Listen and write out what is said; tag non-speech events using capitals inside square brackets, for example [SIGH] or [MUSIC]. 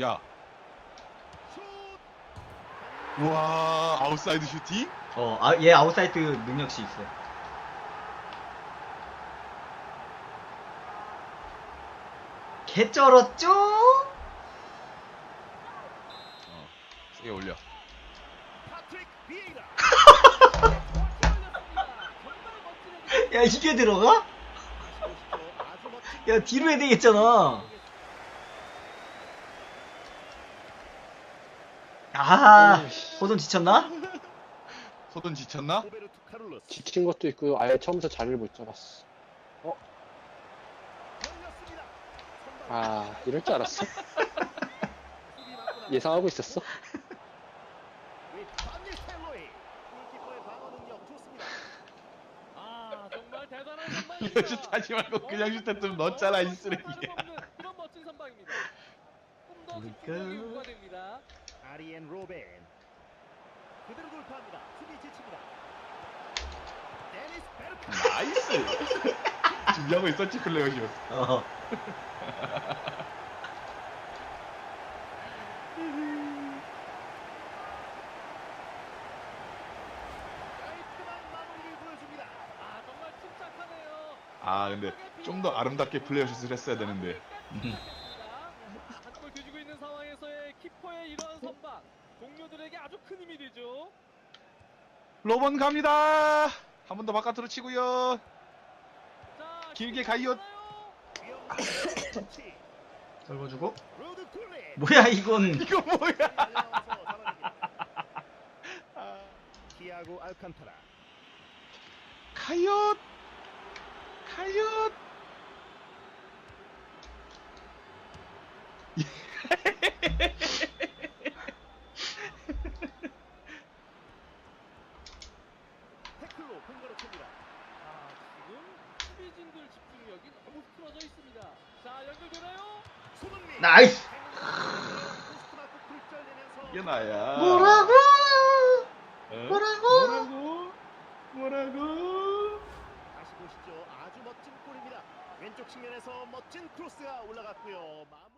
야. 슛. 와 아웃사이드 슈팅? 어, 아, 얘 아웃사이드 능력치 있어. 개쩔었죠? 어. 세게 올려. [LAUGHS] 야, 이게 들어가? 야, 뒤로 해야 되겠잖아. 아, 호돈 지쳤나? 소돈 지쳤나? 지친 것도 있고 아예 처음부터 자리를 못 잡았어. 선방. 아 이럴 줄 알았어. 예상하고 있었어. 아. 이런 슛 하지 말고 그냥 슛 했으면 넣었잖아, 이 쓰레기야. 그러니까. 아리엔 로벤. 그대로 돌파합니다. 수비 지칩니다. 데니스 베르카. 나이스. [LAUGHS] 준비하고 있었지 플레이오시. 어. 깔끔한 마무리를 보여줍니다. 아 정말 침착하네요. 아 근데 좀 더 아름답게 플레이오슛을 했어야 되는데. 한골 뒤지고 있는 상황에서의 키퍼의 이러한 선방 동료들에게 아주 큰 힘이 되죠. 로번 갑니다. 한 번 더 바깥으로 치고요. 자, 길게 터치. 떨궈주고. 뭐야, 이건. [LAUGHS] 이거 뭐야? 잡아냅니다. 티아고 알칸타라. 카이엇. 카이엇. [LAUGHS] 태클로 공간을 칩니다. 아, 지금 수비진들 집중력이 너무 흐트러져 있습니다. 자, 연결되나요? 손흥민. 나이스! 이게 나야. 뭐라고? 어? 뭐라고? 뭐라고? 뭐라고? 다시 보시죠. 아주 멋진 골입니다. 왼쪽 측면에서 멋진 크로스가 올라갔고요. 마음-